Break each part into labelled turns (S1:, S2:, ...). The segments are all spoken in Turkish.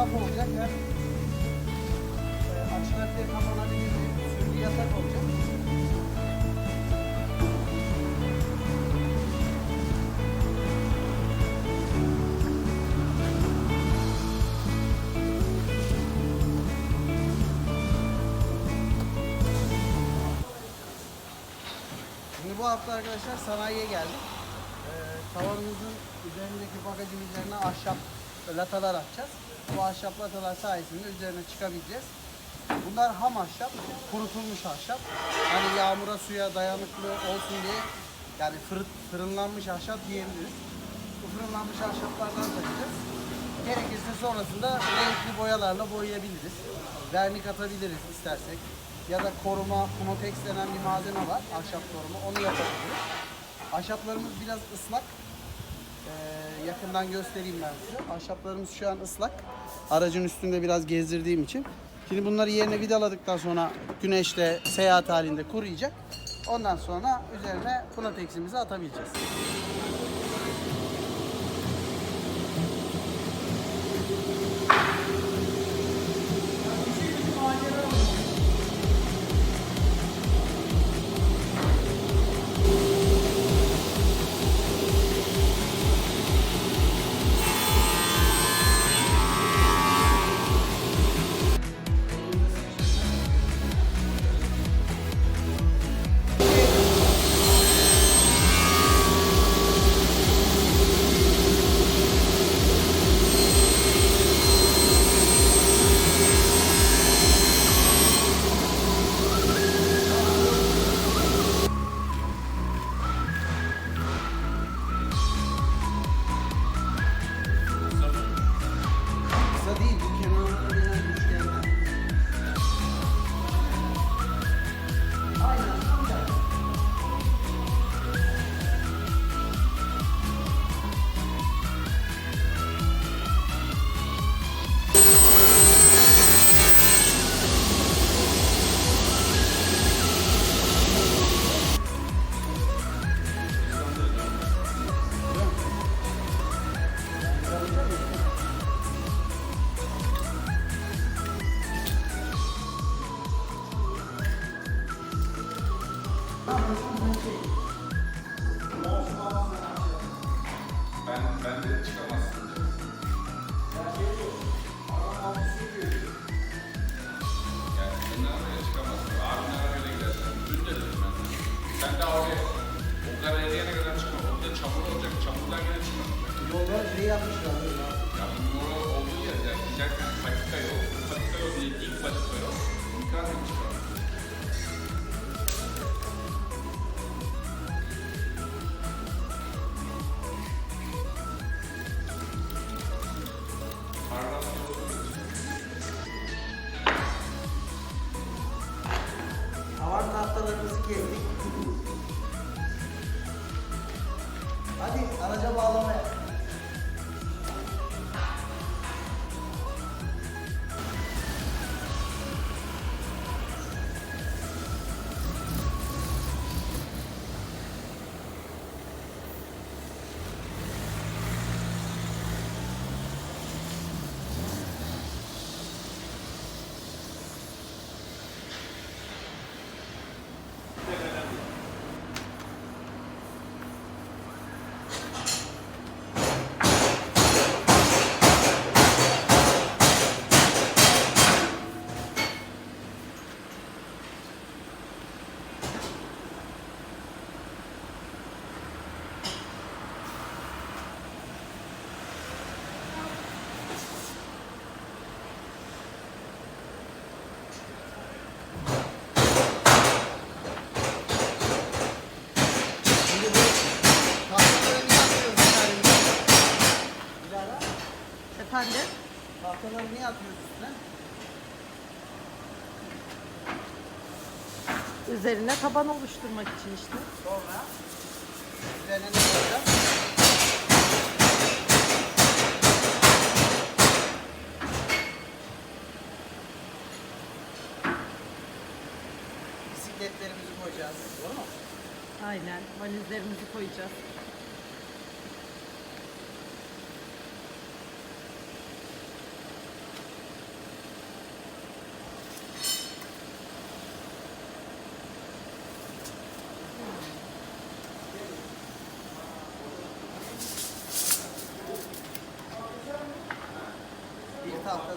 S1: raf olacak hem e, açılabilir, kapanabilir bir sürgü yatak olacak. Şimdi bu hafta arkadaşlar sanayiye geldik. Ee, tavanımızın üzerindeki bagajın üzerine ahşap latalar atacağız. Bu ahşap latalar sayesinde üzerine çıkabileceğiz. Bunlar ham ahşap, kurutulmuş ahşap. Hani yağmura suya dayanıklı olsun diye yani fırın, fırınlanmış ahşap diyebiliriz. Bu fırınlanmış ahşaplardan takacağız. Gerekirse sonrasında renkli boyalarla boyayabiliriz. Vernik atabiliriz istersek. Ya da koruma, Kumotex denen bir malzeme var. Ahşap koruma. Onu yapabiliriz. Ahşaplarımız biraz ıslak. Ee, yakından göstereyim ben size. Ahşaplarımız şu an ıslak. Aracın üstünde biraz gezdirdiğim için. Şimdi bunları yerine vidaladıktan sonra güneşte seyahat halinde kuruyacak. Ondan sonra üzerine Kunatex'imizi atabileceğiz.
S2: 갈까요?
S1: 갈까요? 이님 맞을까요? 그러니까 하고 싶어요.
S3: Üzerine taban oluşturmak için işte.
S1: Sonra üzerine ne koyacağız? Bisikletlerimizi koyacağız. Doğru mu?
S3: Aynen. Valizlerimizi koyacağız.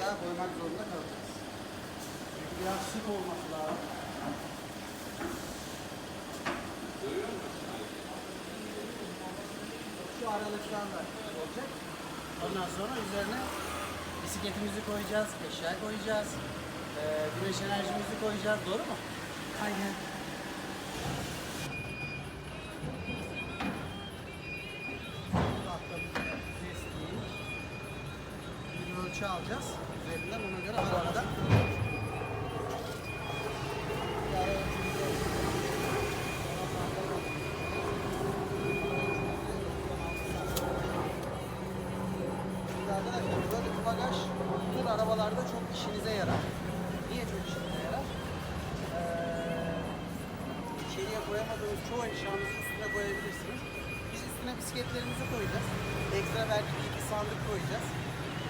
S1: Daha koymak zorunda kalacağız. Çünkü biraz sık olması lazım. Şu aralıklarla olacak. Ondan sonra üzerine bisikletimizi koyacağız, eşya koyacağız, eee, güneş enerjimizi koyacağız. Doğru mu?
S3: Aynen.
S1: Arabalarda çok işinize yarar. Niye çok işinize yarar? Ee, içeriye koyamadığınız çoğu eşyanızı üstüne koyabilirsiniz. Biz üstüne bisikletlerimizi koyacağız. Ekstra belki bir iki sandık koyacağız.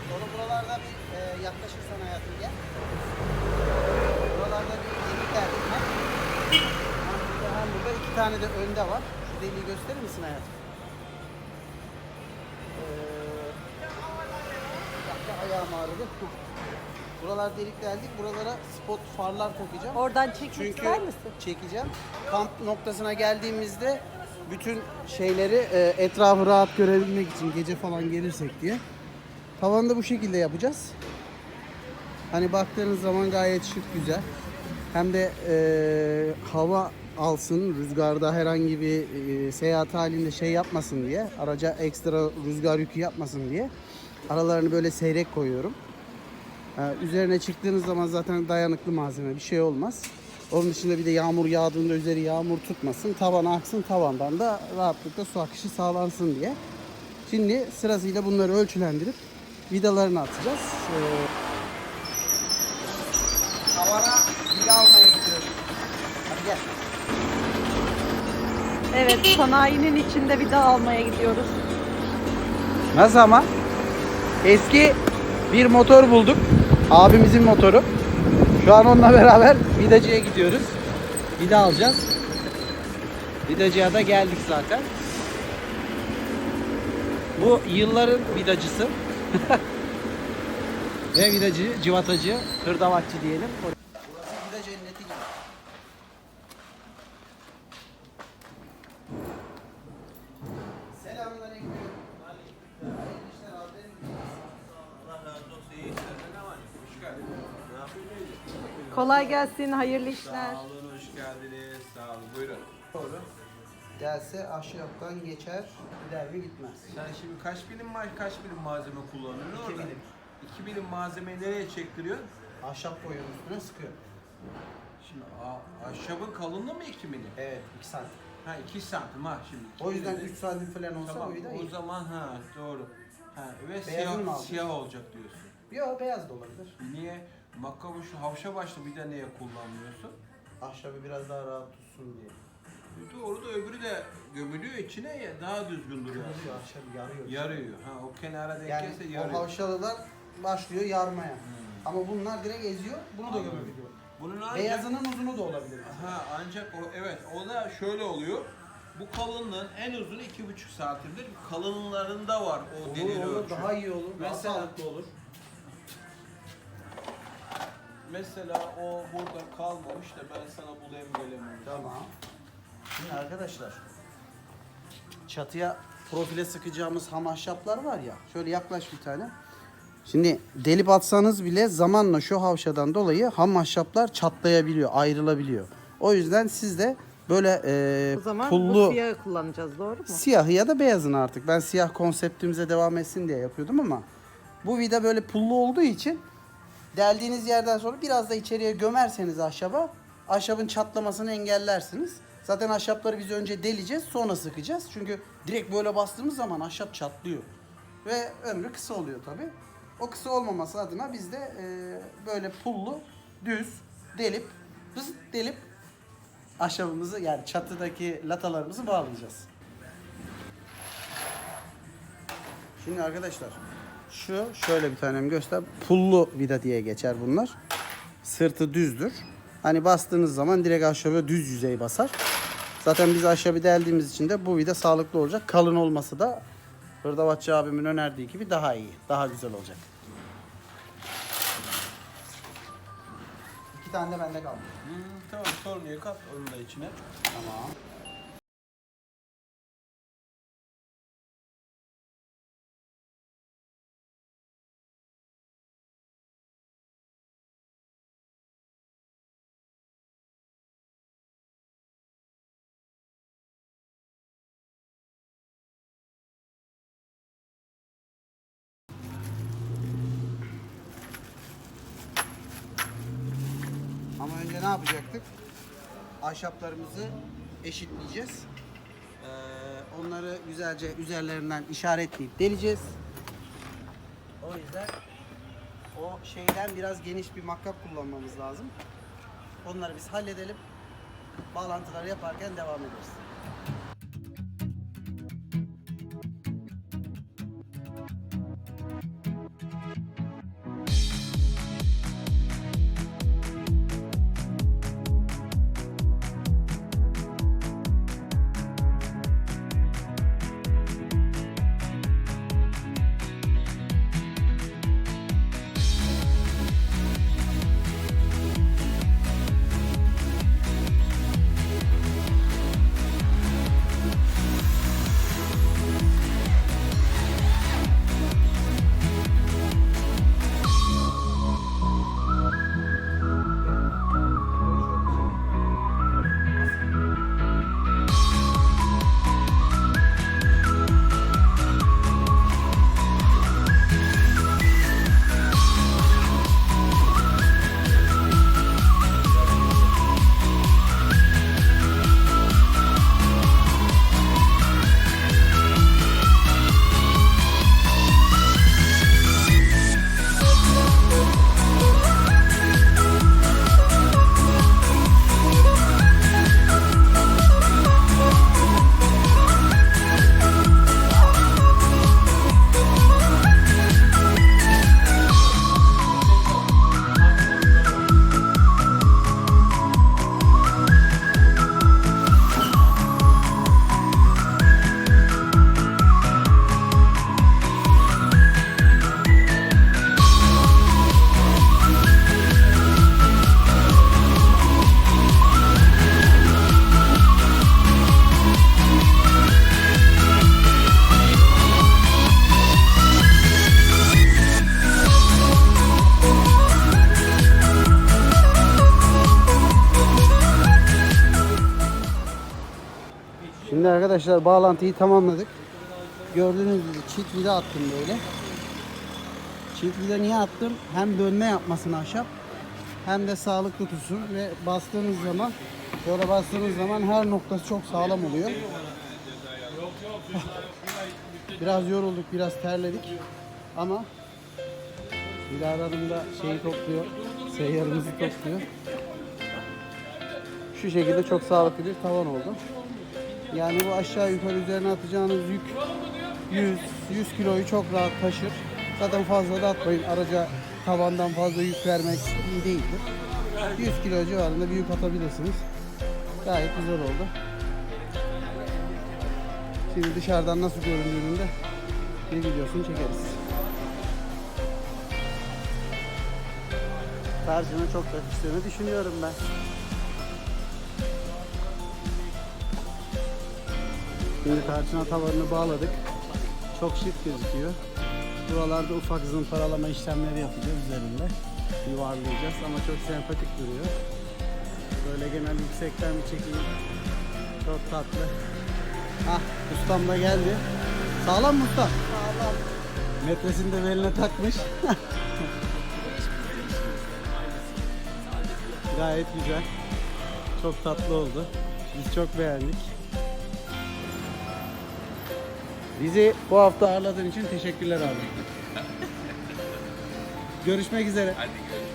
S1: Sonra buralarda bir e, yaklaşırsan hayatım gel. Buralarda bir delik derdim var. Burada iki tane de önde var. Şu deliği gösterir misin hayatım? Ayağım ağrıdı. Buralar delik deldik. Buralara spot farlar takacağım.
S3: Oradan çekmek
S1: Çünkü
S3: ister misin?
S1: çekeceğim. Kamp noktasına geldiğimizde bütün şeyleri e, etrafı rahat görebilmek için gece falan gelirsek diye. Tavanı da bu şekilde yapacağız. Hani baktığınız zaman gayet şık güzel. Hem de e, hava alsın, rüzgarda herhangi bir e, seyahat halinde şey yapmasın diye, araca ekstra rüzgar yükü yapmasın diye aralarını böyle seyrek koyuyorum. Ha, üzerine çıktığınız zaman zaten dayanıklı malzeme bir şey olmaz. Onun dışında bir de yağmur yağdığında üzeri yağmur tutmasın, tavana aksın, tavandan da rahatlıkla su akışı sağlansın diye. Şimdi sırasıyla bunları ölçülendirip vidalarını atacağız. Ee, tavana vida almaya gidiyoruz. Hadi gel.
S3: Evet, sanayinin içinde vida almaya gidiyoruz.
S1: Nasıl ama? Eski bir motor bulduk. Abimizin motoru. Şu an onunla beraber vidacıya gidiyoruz. Vida alacağız. Vidacıya da geldik zaten. Bu yılların vidacısı. Ve vidacı, civatacı, hırdavatçı diyelim.
S3: Kolay gelsin, hayırlı işler.
S2: Sağ olun, hoş geldiniz. Sağ olun, buyurun.
S1: Doğru. Gelse ahşaptan geçer, gider mi gitmez.
S2: Sen şimdi kaç birim ma- kaç birim malzeme kullanıyorsun
S1: İki
S2: orada?
S1: birim.
S2: İki birim malzemeyi nereye çektiriyorsun?
S1: Ahşap koyuyorum üstüne sıkıyor.
S2: Şimdi a- ahşabın kalınlığı mı iki milim?
S1: Evet, 2 santim.
S2: Ha iki santim ha şimdi.
S1: O yüzden
S2: milim.
S1: 3 santim falan olsa
S2: Tamam
S1: o vida
S2: o
S1: iyi.
S2: zaman ha doğru. Ha ve
S1: mı
S2: siyah,
S1: aldın?
S2: siyah olacak diyorsun.
S1: Yok beyaz da olabilir.
S2: Niye? Makkabı şu havşa başlı bir de niye kullanmıyorsun?
S1: Ahşabı biraz daha rahat tutsun diye.
S2: Doğru da öbürü de gömülüyor içine ya daha düzgün duruyor.
S1: Kırılıyor ahşabı yarıyor.
S2: Yarıyor. Ha o kenara denk
S1: Yani
S2: gelse
S1: o
S2: yarıyor.
S1: havşalılar başlıyor yarmaya.
S2: Hmm.
S1: Ama bunlar direkt eziyor, bunu da
S2: Anladım.
S1: gömebiliyor.
S2: Bunun ancak,
S1: Beyazının uzunu da olabilir.
S2: ha, ancak o evet o da şöyle oluyor. Bu kalınlığın en uzunu iki buçuk santimdir. Kalınlarında var o
S1: Olur
S2: delir
S1: olur,
S2: ölçü.
S1: daha iyi olur, daha
S2: Mesela-
S1: sağlıklı olur.
S2: Mesela o burada kalmamış da ben sana bulayım gelemem.
S1: Tamam. Şimdi arkadaşlar çatıya profile sıkacağımız ham ahşaplar var ya. Şöyle yaklaş bir tane. Şimdi delip atsanız bile zamanla şu havşadan dolayı ham ahşaplar çatlayabiliyor, ayrılabiliyor. O yüzden siz de böyle e,
S3: O zaman
S1: pullu
S3: bu siyahı kullanacağız, doğru mu?
S1: siyahı ya da beyazını artık. Ben siyah konseptimize devam etsin diye yapıyordum ama bu vida böyle pullu olduğu için deldiğiniz yerden sonra biraz da içeriye gömerseniz ahşaba ahşabın çatlamasını engellersiniz. Zaten ahşapları biz önce deleceğiz sonra sıkacağız. Çünkü direkt böyle bastığımız zaman ahşap çatlıyor. Ve ömrü kısa oluyor tabi. O kısa olmaması adına biz de e, böyle pullu, düz, delip, hızıt delip ahşabımızı yani çatıdaki latalarımızı bağlayacağız. Şimdi arkadaşlar şu şöyle bir tanem göster. Pullu vida diye geçer bunlar. Sırtı düzdür. Hani bastığınız zaman direkt ahşaba düz yüzey basar. Zaten biz ahşabı deldiğimiz için de bu vida sağlıklı olacak. Kalın olması da hırdavatçı abimin önerdiği gibi daha iyi. Daha güzel olacak. İki tane de bende kaldı.
S4: tamam tornayı kat onu da içine.
S1: Tamam. Ne yapacaktık? Ahşaplarımızı eşitleyeceğiz. Ee, onları güzelce üzerlerinden işaretleyip deleceğiz. O yüzden o şeyden biraz geniş bir makkap kullanmamız lazım. Onları biz halledelim. Bağlantıları yaparken devam ederiz. Şimdi arkadaşlar bağlantıyı tamamladık. Gördüğünüz gibi çift vida attım böyle. Çift vida niye attım? Hem dönme yapmasın ahşap hem de sağlıklı tutsun ve bastığınız zaman böyle bastığınız zaman her noktası çok sağlam oluyor. Biraz yorulduk, biraz terledik ama Dilara Hanım da şeyi topluyor, seyyarımızı topluyor. Şu şekilde çok sağlıklı bir tavan oldu. Yani bu aşağı yukarı üzerine atacağınız yük 100 100 kiloyu çok rahat taşır. Zaten fazla da atmayın. Araca tavandan fazla yük vermek iyi değildir. 100 kilo civarında bir yük atabilirsiniz. Gayet güzel oldu. Şimdi dışarıdan nasıl göründüğünü de bir videosunu çekeriz. Tarcının çok yakıştığını düşünüyorum ben. Şimdi tarçına tavanını bağladık. Çok şık gözüküyor. Buralarda ufak zımparalama işlemleri yapacağız üzerinde. Yuvarlayacağız ama çok sempatik duruyor. Böyle genel yüksekten bir çekeyim. Çok tatlı. Ah ustam da geldi. Sağlam mı usta? Sağlam. Metresini de beline takmış. Gayet güzel. Çok tatlı oldu. Biz çok beğendik. Bizi bu hafta ağırladığın için teşekkürler abi. Görüşmek üzere.
S2: Hadi görüşürüz.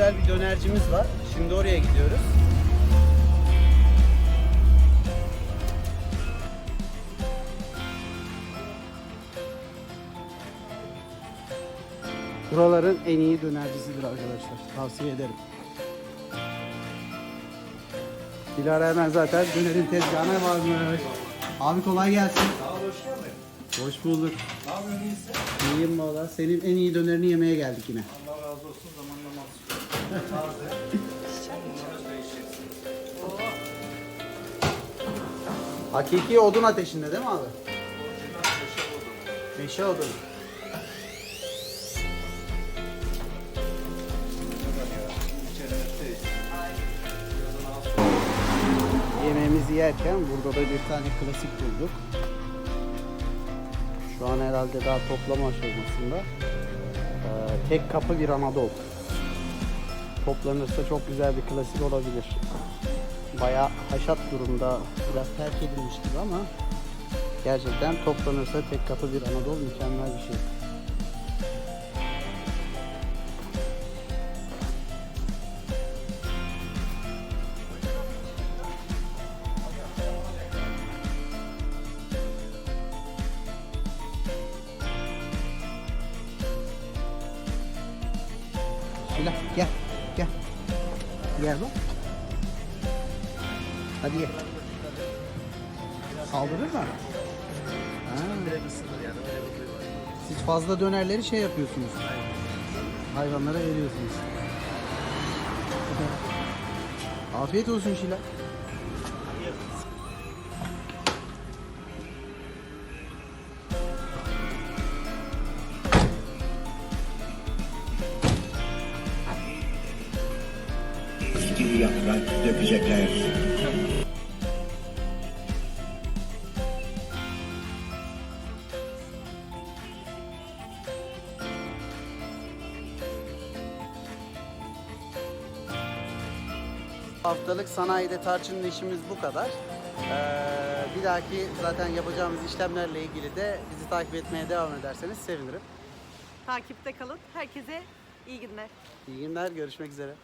S1: Güzel bir dönercimiz var. Şimdi oraya gidiyoruz. Buraların en iyi dönercisidir arkadaşlar. Tavsiye ederim. Dilara hemen zaten dönerin tezgahına varmış. Abi kolay gelsin. Hoş bulduk.
S4: Ne yapıyorsun?
S1: İyiyim valla. Senin en iyi dönerini yemeye geldik yine. Hakiki odun ateşinde değil mi abi? Meşe odun. Yemeğimizi yerken burada da bir tane klasik bulduk. Şu an herhalde daha toplama aşamasında. Ee, tek kapı bir Anadolu. Toplanırsa çok güzel bir klasik olabilir. Bayağı haşat durumda, biraz terk edilmiş gibi ama gerçekten toplanırsa tek kapı bir Anadolu mükemmel bir şey. Gel, gel, Gel bak. Hadi ye. Saldırır mı? Ha. Siz fazla dönerleri şey yapıyorsunuz. Hayvanlara veriyorsunuz. Afiyet olsun Şila.
S5: Yaprak dökecekler.
S1: Haftalık sanayide tarçınlı işimiz bu kadar. Ee, bir dahaki zaten yapacağımız işlemlerle ilgili de bizi takip etmeye devam ederseniz sevinirim.
S3: Takipte kalın. Herkese iyi günler.
S1: İyi günler, görüşmek üzere.